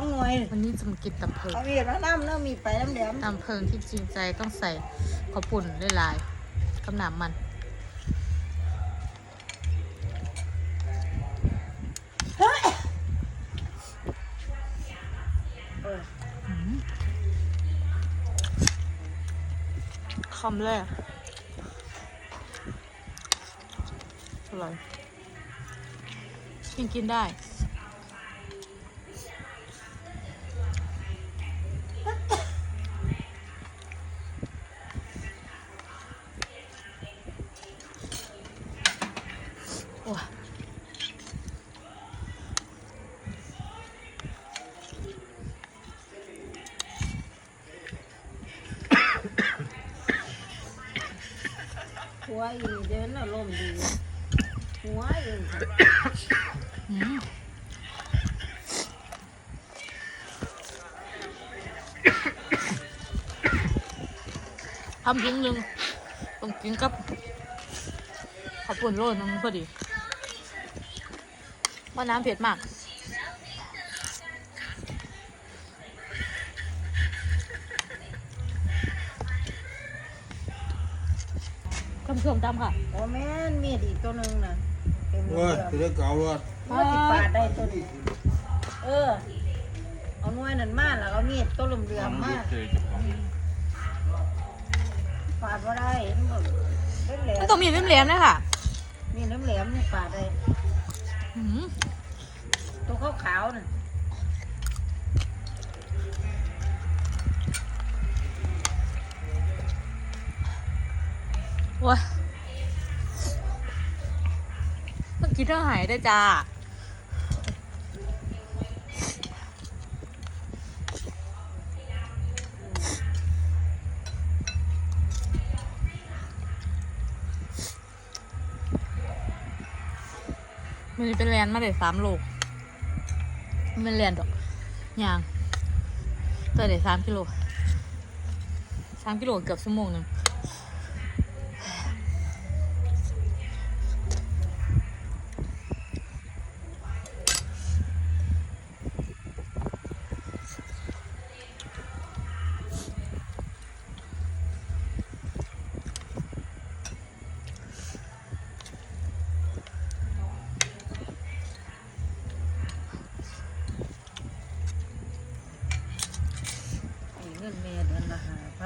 องหน่วยวันนี้จะมากินตำเพิงเอามีดมาน้ำเนาะมีดไปน้ำแหลมตำเพิงที่จริงใจต้องใส่ข้าวปุ่นหลายๆกับน้ำมันเฮ้ยเออคำแรกอร่อยกินกินได้ วอีเดินอารมณ์ดีหัวอีอืมทำทิ้งหนึ่งต้องกินกับข้าวปุ่นโรยนึงพอดีว่าะน้ำเผ็ดมาก คำชมตามค่ะโอ้แม่นมีดอีกตัวหนึงน่ะเต็มเลโอ้ยยตัวเล็กเก่ารอดว่าสิปาดได้ตัวนี้เออ เอาหน่วยนั่นมาแล้วเอามีดตัวเหลื่อมๆมาปาดว่าได้มันบ่เป็นแหลมันมต้องมีแหลมๆนะค่ะมีน้ำแหลมนี่ปาดได้ อืมตัวขาวๆน่ะ โอ้ยเมื่อกี้เธอหายได้จ้ามันเป็นแลนมาเลยสามโลกมันเป็นแลนด์ดอกยางตัวเดี๋ยวสามกิโลสามกิโลเกือบชั่วโมงหนึ่ง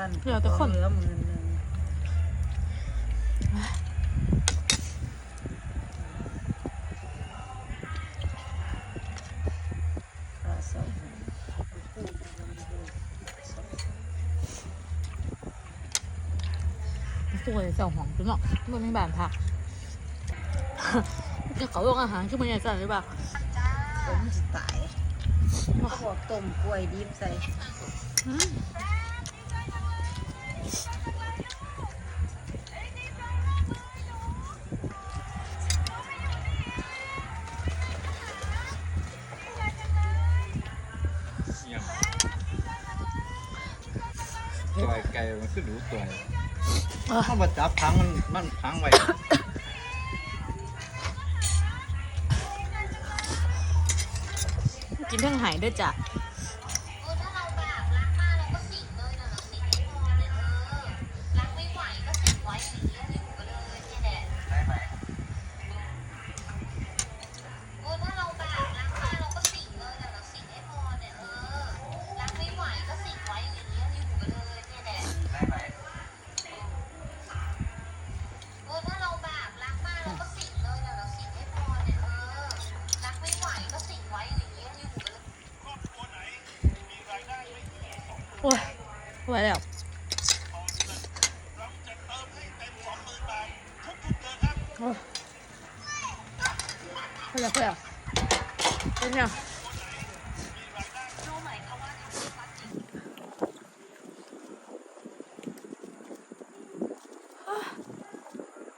นเดี๋ยวแต่คน เหลือหมื่นหนึ่งค่าเสาสวยเจ้าหอมจุ๊เนาะมันไม่บานผักจะเขาลงอาหารขึ้นมาใหญ่จังหรือเปล่าผมจะตายเขาบอกต้มกล้วยดิบใส่ อืม ตัวไก่มันคือดูตัวเอ้อถ้ามาจับพังมันมันพังไว้กินทั้งหายด้วยจ้ะ ไหวแล้วเฮ้ยไปแล้